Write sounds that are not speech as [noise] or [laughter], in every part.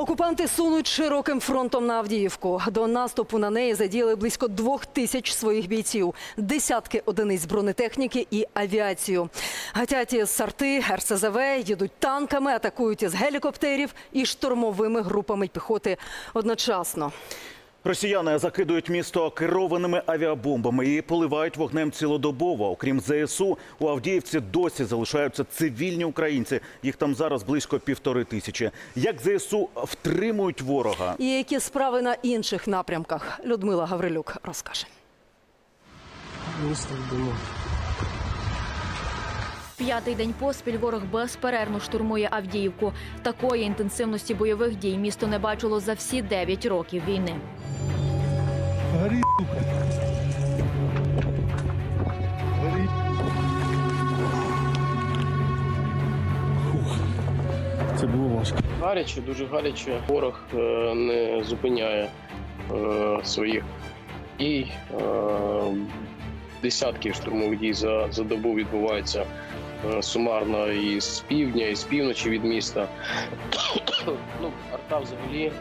Окупанти сунуть широким фронтом на Авдіївку. До наступу на неї задіяли близько двох тисяч своїх бійців, десятки одиниць бронетехніки і авіацію. Гатять із сарти, РСЗВ, їдуть танками, атакують із гелікоптерів і штурмовими групами піхоти одночасно. Росіяни закидують місто керованими авіабомбами і поливають вогнем цілодобово. Окрім ЗСУ, у Авдіївці досі залишаються цивільні українці. Їх там зараз близько півтори тисячі. Як ЗСУ втримують ворога? І які справи на інших напрямках? Людмила Гаврилюк розкаже. Місто йдемо. П'ятий день поспіль ворог безперервно штурмує Авдіївку. Такої інтенсивності бойових дій місто не бачило за всі 9 років війни. Це було важко. Гаряче, дуже гаряче. Ворог е, не зупиняє е, своїх дій. Е, Десятки штурмових дій за, за добу відбуваються сумарно і з півдня, і з півночі від міста. [coughs] ну, арта взагалі,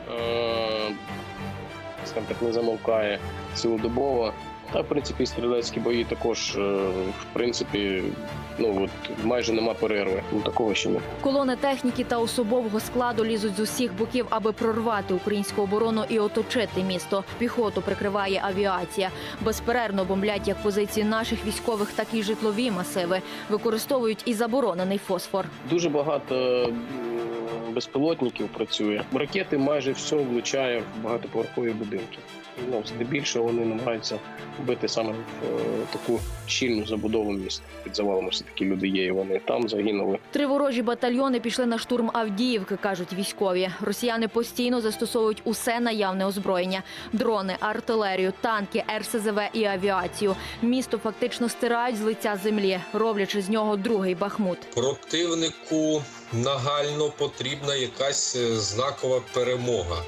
скажімо так, не замовкає цілодобово. Та, в принципі, стрілецькі бої також, е, в принципі, ну от майже нема перерви. Ну такого ще не Колони техніки та особового складу лізуть з усіх боків, аби прорвати українську оборону і оточити місто. Піхоту прикриває авіація. Безперервно бомблять як позиції наших військових, так і житлові масиви. Використовують і заборонений фосфор. Дуже багато безпілотників працює. Ракети майже все влучає в багатоповерхові будинки. Ну, здебільшого вони намагаються бити саме в е, таку щільну забудову міста. Під завалами все такі люди є, і вони там загинули. Три ворожі батальйони пішли на штурм Авдіївки, кажуть військові. Росіяни постійно застосовують усе наявне озброєння: дрони, артилерію, танки, РСЗВ і авіацію. Місто фактично стирають з лиця землі, роблячи з нього другий бахмут. Противнику нагально потрібна якась е, знакова перемога.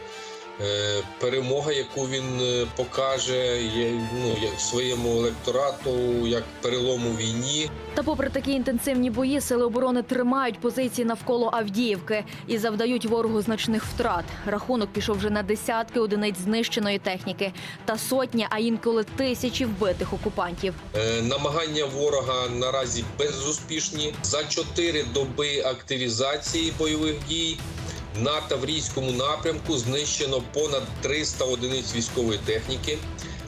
Е, Перемога, яку він е, покаже є, ну, як своєму електорату як перелом у війні. Та, попри такі інтенсивні бої, сили оборони тримають позиції навколо Авдіївки і завдають ворогу значних втрат. Рахунок пішов вже на десятки одиниць знищеної техніки та сотні, а інколи тисячі вбитих окупантів. Е, Намагання ворога наразі безуспішні. За чотири доби активізації бойових дій на Таврійському напрямку знищено понад 300 одиниць військової техніки.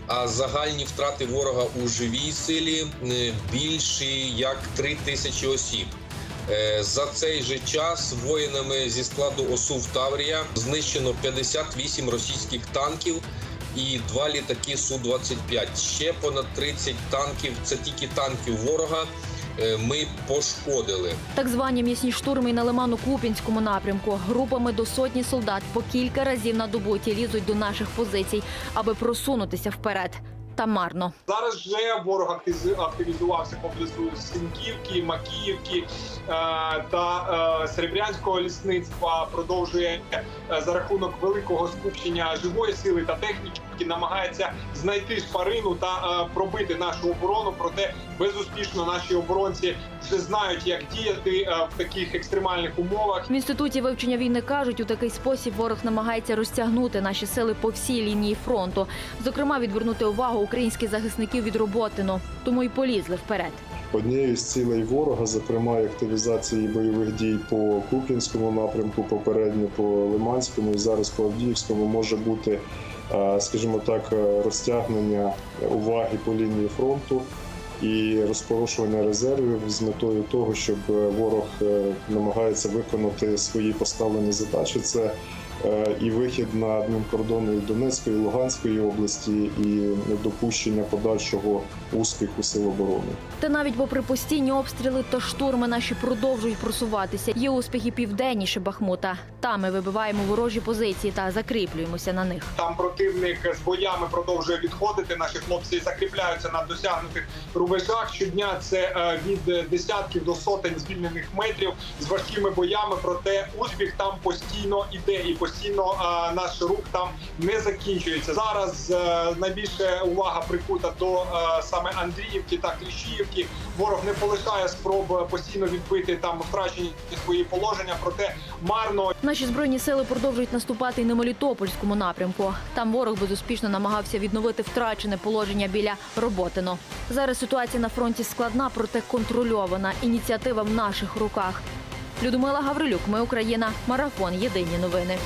А загальні втрати ворога у живій силі е, більші як 3 тисячі осіб. Е, За цей же час воїнами зі складу ОСУВ Таврія знищено 58 російських танків і два літаки Су-25. Ще понад 30 танків. Це тільки танків ворога. Е, Ми пошкодили. Так звані м'ясні штурми і на Лиману-Купінському напрямку групами до сотні солдат по кілька разів на добу ті лізуть до наших позицій, аби просунутися вперед. Та марно. Зараз вже ворог активізувався поблизу Синківки, Макіївки е, та е, Серебрянського лісництва. Продовжує е, за рахунок великого скупчення живої сили та техніки, намагається знайти шпарину та е, пробити нашу оборону. Проте безуспішно наші оборонці вже знають, як діяти е, в таких екстремальних умовах. В інституті вивчення війни кажуть, у такий спосіб ворог намагається розтягнути наші сили по всій лінії фронту, зокрема відвернути увагу українських захисників від роботину, тому й полізли вперед. Однією з цілей ворога, зокрема активізації бойових дій по Куп'янському напрямку, попередньо по Лиманському і зараз по Авдіївському, може бути, е, скажімо так, е, розтягнення уваги по лінії фронту і розпорушування резервів з метою того, щоб е, ворог намагається виконати свої поставлені задачі. Це і вихід на адмінкордони Донецької, Луганської області, і недопущення подальшого успіху сил оборони. Та навіть попри постійні обстріли та штурми наші продовжують просуватися. Є успіхи південніше Бахмута. Там ми вибиваємо ворожі позиції та закріплюємося на них. Там противник з боями продовжує відходити. Наші хлопці закріпляються на досягнутих рубежах. Щодня це е, від десятків до сотень звільнених метрів з важкими боями. Проте успіх там постійно іде, і постійно е, наш рух там не закінчується. Зараз е, найбільше увага прикута до е, саме Андріївки та Кліщіївки. Ворог не полишає спроб постійно відбити там втрачені свої положення, проте марно Наші збройні сили продовжують наступати і на Мелітопольському напрямку. Там ворог безуспішно намагався відновити втрачене положення біля Роботино. Зараз ситуація на фронті складна, проте контрольована. Ініціатива в наших руках. Людмила Гаврилюк, ми Україна. Марафон. Єдині новини.